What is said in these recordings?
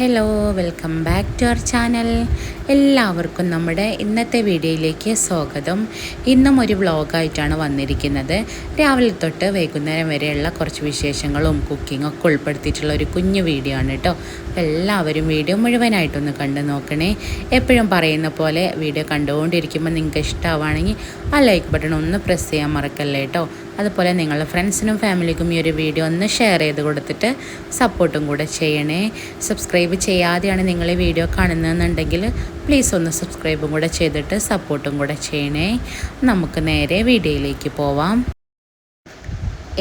Hello welcome back to our channel. എല്ലാവർക്കും നമ്മുടെ ഇന്നത്തെ വീഡിയോയിലേക്ക് സ്വാഗതം. ഇന്നും ഒരു വ്ളോഗായിട്ടാണ് വന്നിരിക്കുന്നത്. രാവിലെ തൊട്ട് വൈകുന്നേരം വരെയുള്ള കുറച്ച് വിശേഷങ്ങളും കുക്കിങ്ങും ഒക്കെ ഉൾപ്പെടുത്തിയിട്ടുള്ള ഒരു കുഞ്ഞു വീഡിയോ ആണ് കേട്ടോ. അപ്പോൾ എല്ലാവരും വീഡിയോ മുഴുവനായിട്ടൊന്ന് കണ്ടു നോക്കണേ. എപ്പോഴും പറയുന്ന പോലെ വീഡിയോ കണ്ടുകൊണ്ടിരിക്കുമ്പോൾ നിങ്ങൾക്ക് ഇഷ്ടമാവുകയാണെങ്കിൽ ആ ലൈക്ക് ബട്ടൺ ഒന്ന് പ്രസ് ചെയ്യാൻ മറക്കല്ലേ കേട്ടോ. അതുപോലെ നിങ്ങളുടെ ഫ്രണ്ട്സിനും ഫാമിലിക്കും ഈ ഒരു വീഡിയോ ഒന്ന് ഷെയർ ചെയ്ത് കൊടുത്തിട്ട് സപ്പോർട്ടും കൂടെ ചെയ്യണേ. സബ്സ്ക്രൈബ് ചെയ്യാതെയാണ് നിങ്ങൾ ഈ വീഡിയോ കാണുന്നതെന്നുണ്ടെങ്കിൽ പ്ലീസ് ഒന്ന് സബ്സ്ക്രൈബും കൂടെ ചെയ്തിട്ട് സപ്പോർട്ടും കൂടെ ചെയ്യണേ. നമുക്ക് നേരെ വീഡിയോയിലേക്ക് പോവാം.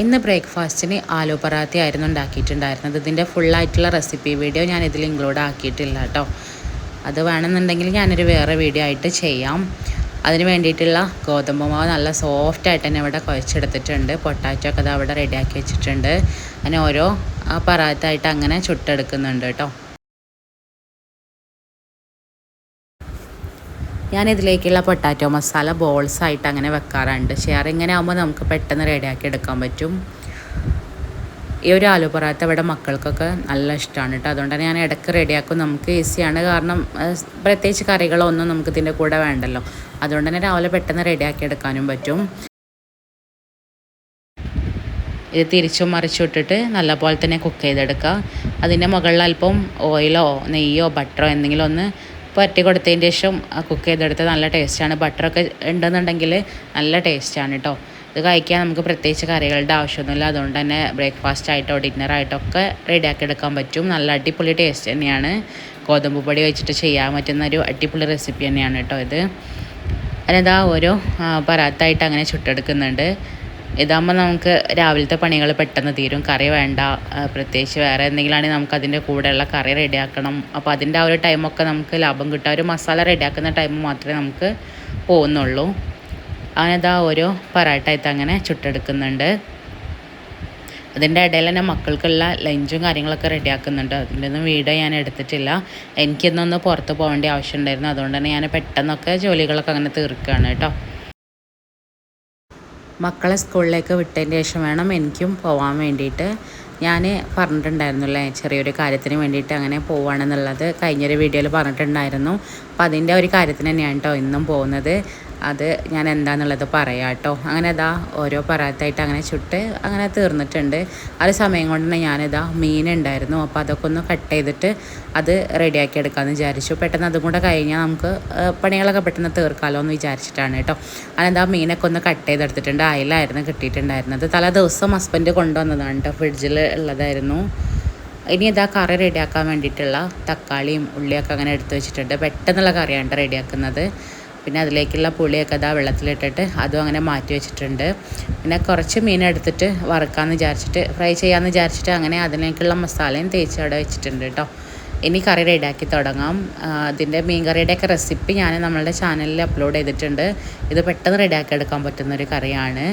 ഇന്ന് ബ്രേക്ക്ഫാസ്റ്റിന് ആലു പറാത്തി ആയിരുന്നു ഉണ്ടാക്കിയിട്ടുണ്ടായിരുന്നത്. ഇതിന്റെ ഫുള്ളായിട്ടുള്ള റെസിപ്പി വീഡിയോ ഞാൻ ഇതിൽ ഇൻക്ലൂഡ് ആക്കിയിട്ടില്ല കേട്ടോ. അത് വേണമെന്നുണ്ടെങ്കിൽ ഞാനൊരു വേറെ വീഡിയോ ആയിട്ട് ചെയ്യാം. അതിന് വേണ്ടിയിട്ടുള്ള ഗോതമ്പ് മാവ് നല്ല സോഫ്റ്റായിട്ട് തന്നെ ഇവിടെ കുഴച്ചെടുത്തിട്ടുണ്ട്. പൊട്ടാറ്റോ ഒക്കെ അത് അവിടെ റെഡിയാക്കി വെച്ചിട്ടുണ്ട്. അങ്ങനെ ഓരോ പറാത്തായിട്ട് അങ്ങനെ ചുട്ടെടുക്കുന്നുണ്ട് കേട്ടോ. ഞാനിതിലേക്കുള്ള പൊട്ടാറ്റോ മസാല ബോൾസ് ആയിട്ട് അങ്ങനെ വെക്കാറുണ്ട്. ഷെയർ ഇങ്ങനെ ആകുമ്പോൾ നമുക്ക് പെട്ടെന്ന് റെഡിയാക്കി എടുക്കാൻ പറ്റും. ഈ ഒരു ആലു പൊറാത്ത ഇവിടെ മക്കൾക്കൊക്കെ നല്ല ഇഷ്ടമാണ് കേട്ടോ. അതുകൊണ്ട് തന്നെ ഞാൻ ഇടയ്ക്ക് റെഡിയാക്കും. നമുക്ക് ഈസിയാണ്. കാരണം പ്രത്യേകിച്ച് കറികളൊന്നും നമുക്ക് ഇതിന്റെ കൂടെ വേണ്ടല്ലോ. അതുകൊണ്ട് തന്നെ രാവിലെ പെട്ടെന്ന് റെഡിയാക്കി എടുക്കാനും പറ്റും. ഇത് തിരിച്ചും മറിച്ചു ഇട്ടിട്ട് നല്ലപോലെ തന്നെ കുക്ക് ചെയ്തെടുക്കുക. അതിന്റെ മുകളിൽ അല്പം ഓയിലോ നെയ്യോ ബട്ടറോ എന്തെങ്കിലും ഒന്ന് പറ്റി കൊടുത്തതിന്റെ ശേഷം കുക്ക് ചെയ്തെടുത്ത് നല്ല ടേസ്റ്റാണ് ബട്ടറൊക്കെ ഉണ്ടെന്നുണ്ടെങ്കിൽ നല്ല ടേസ്റ്റാണ് കേട്ടോ. ഇത് കഴിക്കാൻ നമുക്ക് പ്രത്യേകിച്ച് കറികളുടെ ആവശ്യമൊന്നുമില്ല. അതുകൊണ്ട് തന്നെ ബ്രേക്ക്ഫാസ്റ്റ് ആയിട്ടോ ഡിന്നർ ആയിട്ടോ ഒക്കെ റെഡിയാക്കി എടുക്കാൻ പറ്റും. നല്ല അടിപൊളി ടേസ്റ്റ് തന്നെയാണ്. ഗോതമ്പ് പൊടി വെച്ചിട്ട് ചെയ്യാൻ പറ്റുന്ന ഒരു അടിപൊളി റെസിപ്പി തന്നെയാണ് കേട്ടോ ഇത്. അതിനാ ഓരോ പരാത്തായിട്ട് അങ്ങനെ ചുട്ടെടുക്കുന്നുണ്ട്. ഇതാകുമ്പോൾ നമുക്ക് രാവിലത്തെ പണികൾ പെട്ടെന്ന് തീരും. കറി വേണ്ട പ്രത്യേകിച്ച് വേറെ എന്തെങ്കിലുമാണെങ്കിൽ നമുക്ക് അതിന്റെ കൂടെയുള്ള കറി റെഡിയാക്കണം അപ്പോൾ അതിന്റെ ആ ഒരു ടൈമൊക്കെ നമുക്ക് ലാഭം കിട്ടുക. ഒരു മസാല റെഡിയാക്കുന്ന ടൈം മാത്രമേ നമുക്ക് പോകുന്നുള്ളൂ അങ്ങനെതാ ഓരോ പറാട്ടായിട്ട് അങ്ങനെ ചുട്ടെടുക്കുന്നുണ്ട്. അതിന്റെ ഇടയിൽ തന്നെ മക്കൾക്കുള്ള ലഞ്ചും കാര്യങ്ങളൊക്കെ റെഡിയാക്കുന്നുണ്ട്. അതിന്റെ ഒന്നും വീഡിയോ ഞാൻ എടുത്തിട്ടില്ല. എനിക്കിന്നൊന്ന് പുറത്ത് പോകേണ്ട ആവശ്യമുണ്ടായിരുന്നു. അതുകൊണ്ട് തന്നെ ഞാൻ പെട്ടെന്നൊക്കെ ജോലികളൊക്കെ അങ്ങനെ തീർക്കുകയാണ് കേട്ടോ. മക്കളെ സ്കൂളിലേക്ക് വിട്ടതിന് ശേഷം വേണം എനിക്കും പോകാൻ വേണ്ടിയിട്ട്. ഞാൻ പറഞ്ഞിട്ടുണ്ടായിരുന്നല്ലേ ചെറിയൊരു കാര്യത്തിന് വേണ്ടിയിട്ട് അങ്ങനെ പോവുകയാണെന്നുള്ളത് കഴിഞ്ഞൊരു വീഡിയോയിൽ പറഞ്ഞിട്ടുണ്ടായിരുന്നു. അപ്പോൾ അതിന്റെ ഒരു കാര്യത്തിന് തന്നെയാണ് കേട്ടോ ഇന്നും പോകുന്നത്. അത് ഞാൻ എന്താണെന്നുള്ളത് പറയാം കേട്ടോ അങ്ങനെ ഇതാ ഓരോ പറാത്തായിട്ട് അങ്ങനെ ചുട്ട് അങ്ങനെ തീർന്നിട്ടുണ്ട്. ആ സമയം കൊണ്ട് തന്നെ ഞാനിതാ മീനുണ്ടായിരുന്നു. അപ്പോൾ അതൊക്കെ ഒന്ന് കട്ട് ചെയ്തിട്ട് അത് റെഡിയാക്കി എടുക്കാമെന്ന് വിചാരിച്ചു. പെട്ടെന്ന് അതും കൂടെ കഴിഞ്ഞാൽ നമുക്ക് പണികളൊക്കെ പെട്ടെന്ന് തീർക്കാമല്ലോ എന്ന് വിചാരിച്ചിട്ടാണ് കേട്ടോ. ആ മീനൊക്കെ ഒന്ന് കട്ട് ചെയ്തെടുത്തിട്ടുണ്ട്. അയിലായിരുന്നു കിട്ടിയിട്ടുണ്ടായിരുന്നത്. തലേ ദിവസം ഹസ്ബൻഡ് കൊണ്ടുവന്നതാണ് കേട്ടോ. ഫ്രിഡ്ജിൽ ഉള്ളതായിരുന്നു. ഇനി ഇതാ കറി റെഡിയാക്കാൻ വേണ്ടിയിട്ടുള്ള തക്കാളിയും ഉള്ളിയൊക്കെ അങ്ങനെ എടുത്തു വെച്ചിട്ടുണ്ട്. പെട്ടെന്നുള്ള കറിയാണ് റെഡിയാക്കുന്നത്. പിന്നെ അതിലേക്കുള്ള പുളിയൊക്കെ അതാ വെള്ളത്തിലിട്ടിട്ട് അതും അങ്ങനെ മാറ്റി വെച്ചിട്ടുണ്ട്. പിന്നെ കുറച്ച് മീൻ എടുത്തിട്ട് വറുക്കാമെന്ന് വിചാരിച്ചിട്ട് ഫ്രൈ ചെയ്യാമെന്ന് വിചാരിച്ചിട്ട് അങ്ങനെ അതിലേക്കുള്ള മസാലയും തേച്ച് അവിടെ വെച്ചിട്ടുണ്ട് കേട്ടോ. ഇനി കറി റെഡിയാക്കി തുടങ്ങാം. അതിന്റെ മീൻ കറിയുടെയൊക്കെ റെസിപ്പി ഞാൻ നമ്മളുടെ ചാനലിൽ അപ്ലോഡ് ചെയ്തിട്ടുണ്ട്. ഇത് പെട്ടെന്ന് റെഡിയാക്കി എടുക്കാൻ പറ്റുന്നൊരു കറിയാണ്.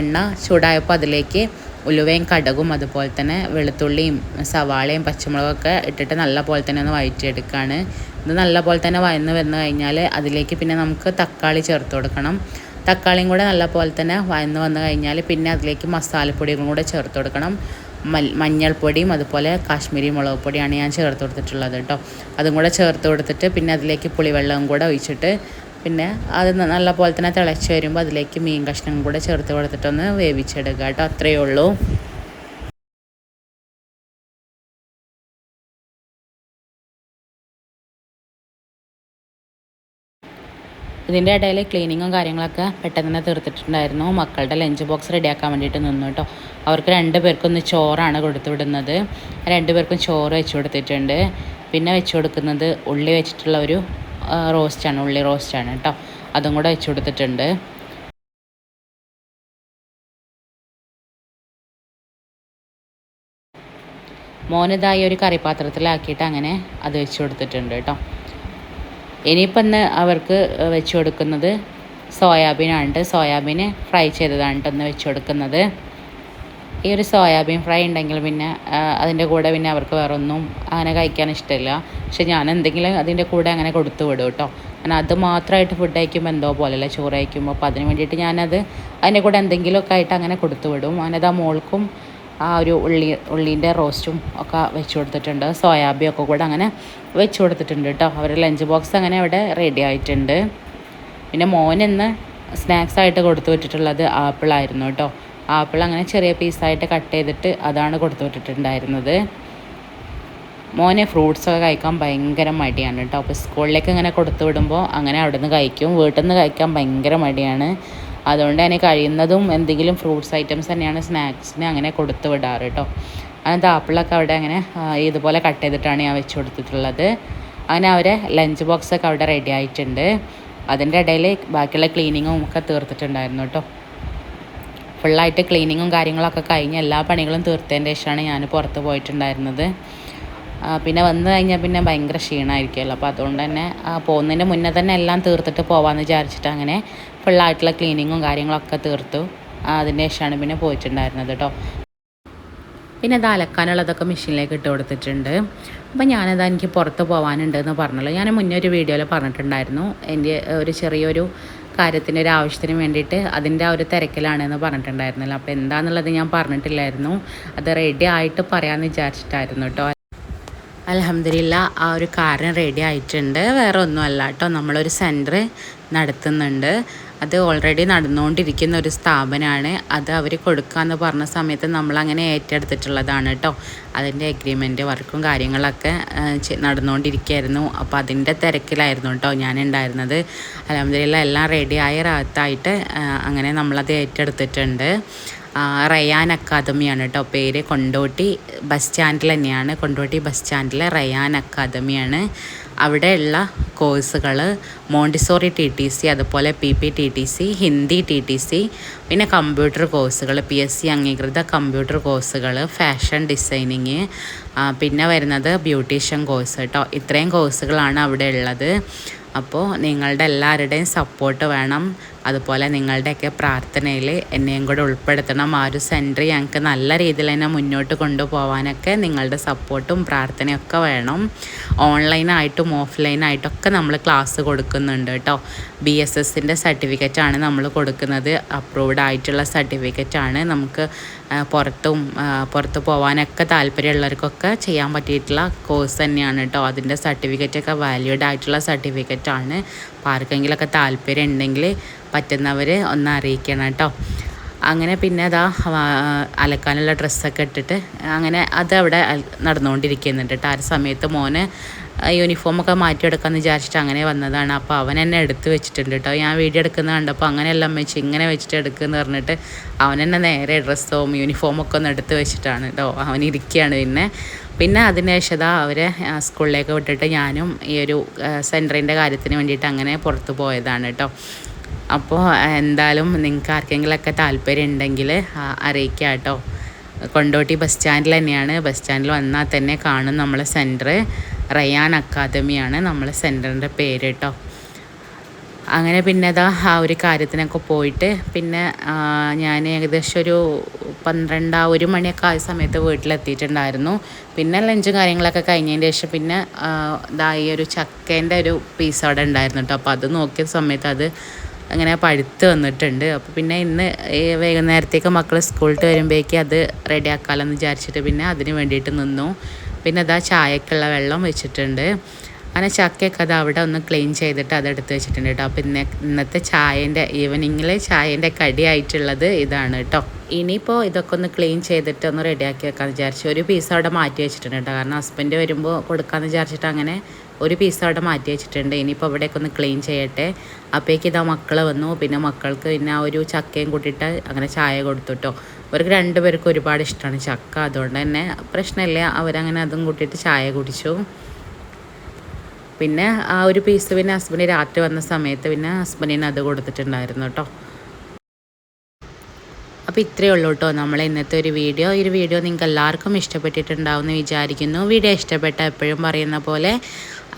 എണ്ണ ചൂടായപ്പോൾ അതിലേക്ക് ഉലുവയും കടകും അതുപോലെ തന്നെ വെളുത്തുള്ളിയും സവാളയും പച്ചമുളകും ഒക്കെ ഇട്ടിട്ട് നല്ല പോലെ തന്നെ ഒന്ന് വഴറ്റിയെടുക്കുകയാണ് ഇത് നല്ല പോലെ തന്നെ വയന്ന് വന്നു കഴിഞ്ഞാൽ അതിലേക്ക് പിന്നെ നമുക്ക് തക്കാളി ചേർത്ത് കൊടുക്കണം. തക്കാളിയും കൂടെ നല്ല പോലെ തന്നെ വയന്ന് വന്നു കഴിഞ്ഞാൽ പിന്നെ അതിലേക്ക് മസാലപ്പൊടികളും കൂടെ ചേർത്ത് കൊടുക്കണം. മഞ്ഞൾപ്പൊടിയും അതുപോലെ കാശ്മീരി മുളക് പൊടിയാണ് ഞാൻ ചേർത്ത് കൊടുത്തിട്ടുള്ളത് കേട്ടോ. അതും കൂടെ ചേർത്ത് കൊടുത്തിട്ട് പിന്നെ അതിലേക്ക് പുളിവെള്ളവും കൂടെ ഒഴിച്ചിട്ട് പിന്നെ അത് നല്ല പോലെ തന്നെ തിളച്ച് വരുമ്പോൾ അതിലേക്ക് മീൻ കഷ്ണം കൂടെ ചേർത്ത് കൊടുത്തിട്ടൊന്ന് വേവിച്ചെടുക്കുക കേട്ടോ. അത്രയേ ഉള്ളൂ. ഇതിന്റെ ഇടയിൽ ക്ലീനിങ്ങും കാര്യങ്ങളൊക്കെ പെട്ടെന്ന് തന്നെ തീർത്തിട്ടുണ്ടായിരുന്നു. മക്കളുടെ ലഞ്ച് ബോക്സ് റെഡിയാക്കാൻ വേണ്ടിയിട്ട് നിന്നു കേട്ടോ. അവർക്ക് രണ്ട് പേർക്കൊന്ന് ചോറാണ് കൊടുത്തു വിടുന്നത്. രണ്ട് പേർക്കും ചോറ് വെച്ച് കൊടുത്തിട്ടുണ്ട്. പിന്നെ വെച്ച് കൊടുക്കുന്നത് ഉള്ളി വെച്ചിട്ടുള്ള ഒരു റോസ്റ്റാണ് ഉള്ളി റോസ്റ്റാണ് കേട്ടോ. അതും കൂടെ വെച്ച് കൊടുത്തിട്ടുണ്ട്. മോനിതായി ഒരു കറിപാത്രത്തിലാക്കിയിട്ട് അങ്ങനെ അത് വെച്ച് കൊടുത്തിട്ടുണ്ട് കേട്ടോ. ഇനിയിപ്പം ഇന്ന് അവർക്ക് വെച്ച് കൊടുക്കുന്നത് സോയാബീനാണ് സോയാബീൻ ഫ്രൈ ചെയ്തതാണ് ഇന്ന് വെച്ച് കൊടുക്കുന്നത്. ഈ ഒരു സോയാബീൻ ഫ്രൈ ഉണ്ടെങ്കിൽ പിന്നെ അതിന്റെ കൂടെ പിന്നെ അവർക്ക് വേറെ ഒന്നും അങ്ങനെ കഴിക്കാൻ ഇഷ്ടമില്ല. പക്ഷെ ഞാൻ എന്തെങ്കിലും അതിന്റെ കൂടെ അങ്ങനെ കൊടുത്തു വിടും കേട്ടോ. കാരണം അത് മാത്രമായിട്ട് ഫുഡ് കഴിക്കുമ്പോൾ എന്തോ പോലെയല്ല ചോറ് കഴിക്കുമ്പോൾ അപ്പോൾ അതിന് വേണ്ടിയിട്ട് ഞാനത് അതിന്റെ കൂടെ എന്തെങ്കിലുമൊക്കെ ആയിട്ട് അങ്ങനെ കൊടുത്തു വിടും. അങ്ങനത് ആ മോൾക്കും ആ ഒരു ഉള്ളി ഉള്ളീന്റെ റോസ്റ്റും ഒക്കെ വെച്ച് കൊടുത്തിട്ടുണ്ട്. സോയാബീൻ ഒക്കെ കൂടെ അങ്ങനെ വെച്ച് കൊടുത്തിട്ടുണ്ട് കേട്ടോ. അവരുടെ ലഞ്ച് ബോക്സ് അങ്ങനെ അവിടെ റെഡി ആയിട്ടുണ്ട്. പിന്നെ മോൻ ഇന്ന് സ്നാക്സ് ആയിട്ട് കൊടുത്തു വിട്ടിട്ടുള്ളത് ആപ്പിളായിരുന്നു കേട്ടോ. ആപ്പിൾ അങ്ങനെ ചെറിയ പീസായിട്ട് കട്ട് ചെയ്തിട്ട് അതാണ് കൊടുത്തു വിട്ടിട്ടുണ്ടായിരുന്നത് മോനെ ഫ്രൂട്ട്സൊക്കെ കഴിക്കാൻ ഭയങ്കര മടിയാണ് കേട്ടോ അപ്പോൾ സ്കൂളിലേക്ക് ഇങ്ങനെ കൊടുത്തു വിടുമ്പോൾ അങ്ങനെ അവിടെ നിന്ന് കഴിക്കും. വീട്ടിൽ നിന്ന് കഴിക്കാൻ ഭയങ്കര മടിയാണ്. അതുകൊണ്ട് തന്നെ കഴിയുന്നതും എന്തെങ്കിലും ഫ്രൂട്ട്സ് ഐറ്റംസ് തന്നെയാണ് സ്നാക്സിന് അങ്ങനെ കൊടുത്തു വിടാറ് കേട്ടോ അങ്ങനത്തെ ആപ്പിളൊക്കെ അവിടെ അങ്ങനെ ഇതുപോലെ കട്ട് ചെയ്തിട്ടാണ് ഞാൻ വെച്ച് കൊടുത്തിട്ടുള്ളത്. അങ്ങനെ അവരെ ലഞ്ച് ബോക്സൊക്കെ അവിടെ റെഡി ആയിട്ടുണ്ട്. അതിന്റെ ഇടയിൽ ബാക്കിയുള്ള ക്ലീനിങ്ങും ഒക്കെ തീർത്തിട്ടുണ്ടായിരുന്നു കേട്ടോ ഫുള്ളായിട്ട് ക്ലീനിങ്ങും കാര്യങ്ങളൊക്കെ കഴിഞ്ഞ് എല്ലാ പണികളും തീർത്തതിന്റെ ശേഷമാണ് ഞാൻ പുറത്ത് പോയിട്ടുണ്ടായിരുന്നത്. പിന്നെ വന്നു കഴിഞ്ഞാൽ പിന്നെ ഭയങ്കര ക്ഷീണമായിരിക്കുമല്ലോ. അപ്പോൾ അതുകൊണ്ട് തന്നെ പോകുന്നതിന്റെ മുന്നേ തന്നെ എല്ലാം തീർത്തിട്ട് പോകാമെന്ന് വിചാരിച്ചിട്ട് അങ്ങനെ ഫുള്ളായിട്ടുള്ള ക്ലീനിങ്ങും കാര്യങ്ങളൊക്കെ തീർത്തു. അതിന്റെ ശേഷമാണ് പിന്നെ പോയിട്ടുണ്ടായിരുന്നത് കേട്ടോ പിന്നെ അത് അലക്കാനുള്ളതൊക്കെ മെഷീനിലേക്ക് ഇട്ട് കൊടുത്തിട്ടുണ്ട്. അപ്പം ഞാനത് എനിക്ക് പുറത്ത് പോകാനുണ്ടെന്ന് പറഞ്ഞല്ലോ. ഞാൻ മുന്നേ ഒരു വീഡിയോയിൽ പറഞ്ഞിട്ടുണ്ടായിരുന്നു. എന്റെ ഒരു ചെറിയൊരു കാര്യത്തിന് ഒരു ആവശ്യത്തിന് വേണ്ടിയിട്ട് അതിന്റെ ആ ഒരു തിരക്കിലാണെന്ന് പറഞ്ഞിട്ടുണ്ടായിരുന്നല്ലോ. അപ്പോൾ എന്താണെന്നുള്ളത് ഞാൻ പറഞ്ഞിട്ടില്ലായിരുന്നു. അത് റെഡി ആയിട്ട് പറയാമെന്ന് വിചാരിച്ചിട്ടായിരുന്നു കേട്ടോ. അലഹമില്ല ആ ഒരു കാര്യം റെഡി ആയിട്ടുണ്ട്. വേറെ ഒന്നുമല്ല കേട്ടോ. നമ്മളൊരു സെന്റർ നടത്തുന്നുണ്ട്. അത് ഓൾറെഡി നടന്നുകൊണ്ടിരിക്കുന്ന ഒരു സ്ഥാപനമാണ് അത് അവർ കൊടുക്കാമെന്ന് പറഞ്ഞ സമയത്ത് നമ്മൾ അങ്ങനെ ഏറ്റെടുത്തിട്ടുള്ളതാണ് കേട്ടോ അതിന്റെ അഗ്രിമെന്റ് വർക്കും കാര്യങ്ങളൊക്കെ നടന്നുകൊണ്ടിരിക്കുകയായിരുന്നു അപ്പോൾ അതിന്റെ തിരക്കിലായിരുന്നു കേട്ടോ ഞാൻ ഉണ്ടായിരുന്നത് അലഹമില്ല എല്ലാം റെഡി ആയ റാത്തായിട്ട് അങ്ങനെ നമ്മളത് ഏറ്റെടുത്തിട്ടുണ്ട്. റയാൻ അക്കാദമിയാണ് കേട്ടോ പേര്. കൊണ്ടോട്ടി ബസ് സ്റ്റാൻഡിൽ തന്നെയാണ് കൊണ്ടോട്ടി ബസ് സ്റ്റാൻഡിലെ റയാൻ അക്കാദമിയാണ്. അവിടെയുള്ള കോഴ്സുകൾ മോണ്ടിസോറി ടി ടി സി അതുപോലെ P P T T C Hindi T T C പിന്നെ കമ്പ്യൂട്ടർ കോഴ്സുകൾ പി എസ് സി അംഗീകൃത കമ്പ്യൂട്ടർ കോഴ്സുകൾ ഫാഷൻ ഡിസൈനിങ് പിന്നെ വരുന്നത് ബ്യൂട്ടീഷ്യൻ കോഴ്സ് കേട്ടോ. ഇത്രയും കോഴ്സുകളാണ് അവിടെ ഉള്ളത്. അപ്പോൾ നിങ്ങളുടെ എല്ലാവരുടെയും സപ്പോർട്ട് വേണം. അതുപോലെ നിങ്ങളുടെയൊക്കെ പ്രാർത്ഥനയിൽ എന്നെയും കൂടെ ഉൾപ്പെടുത്തണം. ആ ഒരു സെന്റർ ഞങ്ങൾക്ക് നല്ല രീതിയിൽ തന്നെ മുന്നോട്ട് കൊണ്ടുപോകാനൊക്കെ നിങ്ങളുടെ സപ്പോർട്ടും പ്രാർത്ഥനയൊക്കെ വേണം. ഓൺലൈനായിട്ടും ഓഫ്ലൈനായിട്ടൊക്കെ നമ്മൾ ക്ലാസ് കൊടുക്കുന്നുണ്ട് കേട്ടോ. ബി എസ് എസിന്റെ സർട്ടിഫിക്കറ്റാണ് നമ്മൾ കൊടുക്കുന്നത്. അപ്രൂവ്ഡ് ആയിട്ടുള്ള സർട്ടിഫിക്കറ്റാണ് നമുക്ക് പുറത്തും പുറത്ത് പോകാനൊക്കെ താല്പര്യമുള്ളവർക്കൊക്കെ ചെയ്യാൻ പറ്റിയിട്ടുള്ള കോഴ്സ് തന്നെയാണ് കേട്ടോ. അതിന്റെ സർട്ടിഫിക്കറ്റൊക്കെ വാല്യൂഡ് ആയിട്ടുള്ള സർട്ടിഫിക്കറ്റാണ് അപ്പോൾ ആർക്കെങ്കിലുമൊക്കെ താല്പര്യം ഉണ്ടെങ്കിൽ പറ്റുന്നവർ ഒന്ന് അറിയിക്കണം കേട്ടോ. അങ്ങനെ പിന്നെ അതാ അലക്കാനുള്ള ഡ്രസ്സൊക്കെ ഇട്ടിട്ട് അങ്ങനെ അത് അവിടെ നടന്നുകൊണ്ടിരിക്കുന്നുണ്ട് കേട്ടോ. ആ സമയത്ത് മോന് യൂണിഫോമൊക്കെ മാറ്റിയെടുക്കാമെന്ന് വിചാരിച്ചിട്ട് അങ്ങനെ വന്നതാണ്. അപ്പോൾ അവൻ എന്നെ എടുത്ത് വെച്ചിട്ടുണ്ട് കേട്ടോ ഞാൻ വീഡിയോ എടുക്കുന്നത് കണ്ടപ്പോൾ അങ്ങനെയെല്ലാം വെച്ച് ഇങ്ങനെ വെച്ചിട്ട് എടുക്കുമെന്ന് പറഞ്ഞിട്ട് അവൻ എന്നെ നേരെ ഡ്രസ്സും യൂണിഫോമൊക്കെ ഒന്ന് എടുത്ത് വെച്ചിട്ടാണ് കേട്ടോ അവൻ ഇരിക്കുകയാണ് പിന്നെ. പിന്നെ അതിനുശേഷം അവരെ സ്കൂളിലേക്ക് വിട്ടിട്ട് ഞാനും ഈ ഒരു സെന്ററിന്റെ കാര്യത്തിന് വേണ്ടിയിട്ട് അങ്ങനെ പുറത്ത് പോയതാണ് കേട്ടോ അപ്പോൾ എന്തായാലും നിങ്ങൾക്ക് ആർക്കെങ്കിലുമൊക്കെ താല്പര്യം ഉണ്ടെങ്കിൽ അറിയിക്കുക കേട്ടോ കൊണ്ടോട്ടി ബസ് സ്റ്റാൻഡിൽ തന്നെയാണ്. ബസ് സ്റ്റാൻഡിൽ വന്നാൽ തന്നെ കാണും നമ്മളെ സെന്റർ റയാൻ അക്കാദമിയാണ് നമ്മളെ സെന്ററിന്റെ പേര് കേട്ടോ. അങ്ങനെ പിന്നെ അതാ ആ ഒരു കാര്യത്തിനൊക്കെ പോയിട്ട് പിന്നെ ഞാൻ ഏകദേശം ഒരു പന്ത്രണ്ട് ഒരു മണിയൊക്കെ ആയ സമയത്ത് വീട്ടിലെത്തിയിട്ടുണ്ടായിരുന്നു. പിന്നെ ലഞ്ചും കാര്യങ്ങളൊക്കെ കഴിഞ്ഞതിന് ശേഷം പിന്നെ ഇതാ ഈ ഒരു ചക്കേന്റെ ഒരു പീസ് അവിടെ ഉണ്ടായിരുന്നു കേട്ടോ. അപ്പോൾ അത് നോക്കിയ സമയത്ത് അത് അങ്ങനെ പഴുത്ത് വന്നിട്ടുണ്ട്. അപ്പോൾ പിന്നെ ഇന്ന് വൈകുന്നേരത്തേക്ക് മക്കൾ സ്കൂളിൽ വരുമ്പോഴേക്കും അത് റെഡി ആക്കാമെന്ന് വിചാരിച്ചിട്ട് പിന്നെ അതിന് വേണ്ടിയിട്ട് നിന്നു. പിന്നെ അതാ ചായക്കുള്ള വെള്ളം വെച്ചിട്ടുണ്ട്. അങ്ങനെ ചക്കയൊക്കെ അത് അവിടെ ഒന്ന് ക്ലീൻ ചെയ്തിട്ട് അത് എടുത്ത് വെച്ചിട്ടുണ്ട് കേട്ടോ. ഇന്ന ഇന്നത്തെ ചായന്റെ ഈവനിങ്ങിൽ ചായന്റെ കടിയായിട്ടുള്ളത് ഇതാണ് കേട്ടോ. ഇനിയിപ്പോൾ ഇതൊക്കെ ഒന്ന് ക്ലീൻ ചെയ്തിട്ട് ഒന്ന് റെഡിയാക്കി വെക്കാമെന്ന് വിചാരിച്ചു. ഒരു പീസ് അവിടെ മാറ്റി വെച്ചിട്ടുണ്ട് കേട്ടോ. കാരണം ഹസ്ബൻഡ് വരുമ്പോൾ കൊടുക്കാമെന്ന് വിചാരിച്ചിട്ട് അങ്ങനെ ഒരു പീസ് അവിടെ മാറ്റി വെച്ചിട്ടുണ്ട്. ഇനിയിപ്പോൾ അവിടെയൊക്കെ ഒന്ന് ക്ലീൻ ചെയ്യട്ടെ. അപ്പോഴേക്ക് ഇതാ മക്കൾ വന്നു. പിന്നെ മക്കൾക്ക് പിന്നെ ആ ഒരു ചക്കയും കൂട്ടിയിട്ട് അങ്ങനെ ചായ കൊടുത്തു കേട്ടോ. അവർക്ക് രണ്ടുപേർക്കും ഒരുപാട് ഇഷ്ടമാണ് ചക്ക. അതുകൊണ്ട് തന്നെ പ്രശ്നമില്ല. അവരങ്ങനെ അതും കൂട്ടിയിട്ട് ചായ കുടിച്ചു. പിന്നെ ആ ഒരു പീസ് പിന്നെ ഹസ്ബൻഡ് രാത്രി വന്ന സമയത്ത് പിന്നെ ഹസ്ബൻഡിന് അത് കൊടുത്തിട്ടുണ്ടായിരുന്നു കേട്ടോ അപ്പോൾ ഇത്രയേ ഉള്ളൂ കേട്ടോ നമ്മളെ ഇന്നത്തെ ഒരു വീഡിയോ. ഈ ഒരു വീഡിയോ നിങ്ങൾക്ക് എല്ലാവർക്കും ഇഷ്ടപ്പെട്ടിട്ടുണ്ടാവും എന്ന് വിചാരിക്കുന്നു. വീഡിയോ ഇഷ്ടപ്പെട്ട എപ്പോഴും പറയുന്ന പോലെ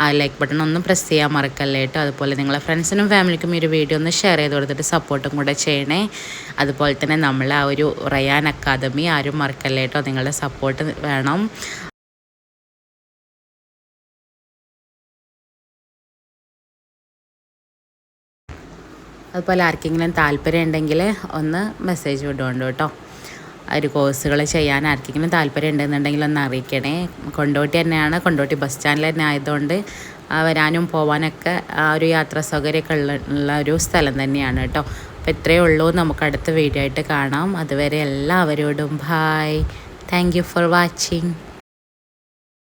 ആ ലൈക്ക് ബട്ടൺ ഒന്ന് പ്രസ് ചെയ്യാൻ മറക്കല്ലേ കേട്ടോ അതുപോലെ നിങ്ങളെ ഫ്രണ്ട്സിനും ഫാമിലിക്കും ഈ ഒരു വീഡിയോ ഒന്ന് ഷെയർ ചെയ്ത് കൊടുത്തിട്ട് സപ്പോർട്ടും കൂടെ ചെയ്യണേ. അതുപോലെ തന്നെ നമ്മൾ ആ ഒരു റയാൻ അക്കാദമി ആരും മറക്കല്ലേ കേട്ടോ നിങ്ങളുടെ സപ്പോർട്ട് വേണം. അതുപോലെ ആർക്കെങ്കിലും താല്പര്യം ഉണ്ടെങ്കിൽ ഒന്ന് മെസ്സേജ് വിടുകൊണ്ട് കേട്ടോ. ഒരു കോഴ്സുകൾ ചെയ്യാൻ ആർക്കെങ്കിലും താല്പര്യം ഉണ്ടെന്നുണ്ടെങ്കിൽ ഒന്ന് അറിയിക്കണേ. കൊണ്ടോട്ടി തന്നെയാണ്. കൊണ്ടോട്ടി ബസ് സ്റ്റാൻഡിൽ തന്നെ ആയതുകൊണ്ട് വരാനും പോവാനൊക്കെ ആ ഒരു യാത്രാ സൗകര്യമൊക്കെ ഉള്ള ഉള്ള ഒരു സ്ഥലം തന്നെയാണ് കേട്ടോ. അപ്പോൾ ഇത്രയേ ഉള്ളൂ. നമുക്ക് അടുത്ത വീഡിയോ ആയിട്ട് കാണാം. അതുവരെ എല്ലാവരോടും bye thank you for watching